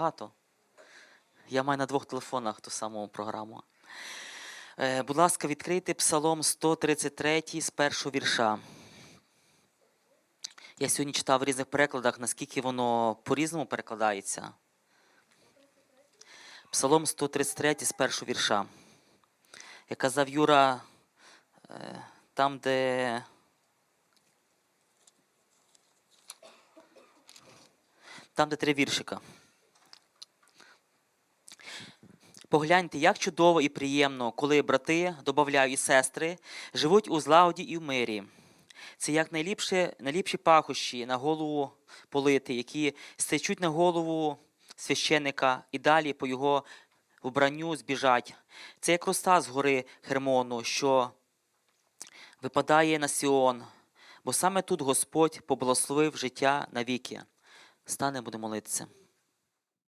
багато. Я маю на двох телефонах ту саму програму. Е, будь ласка, відкрийте Псалом 133 з першого вірша. Я сьогодні читав в різних перекладах, наскільки воно по-різному перекладається. Псалом 133 з першого вірша. Як казав Юра, е, там, де. Там, де три віршика. Погляньте, як чудово і приємно, коли брати, додаю і сестри, живуть у злагоді і в мирі. Це як найліпші, найліпші пахощі на голову полити, які стечуть на голову священика і далі по його вбранню збіжать. Це як роса з гори Хермону, що випадає на Сіон, бо саме тут Господь поблагословив життя навіки. Стане, будемо молитися.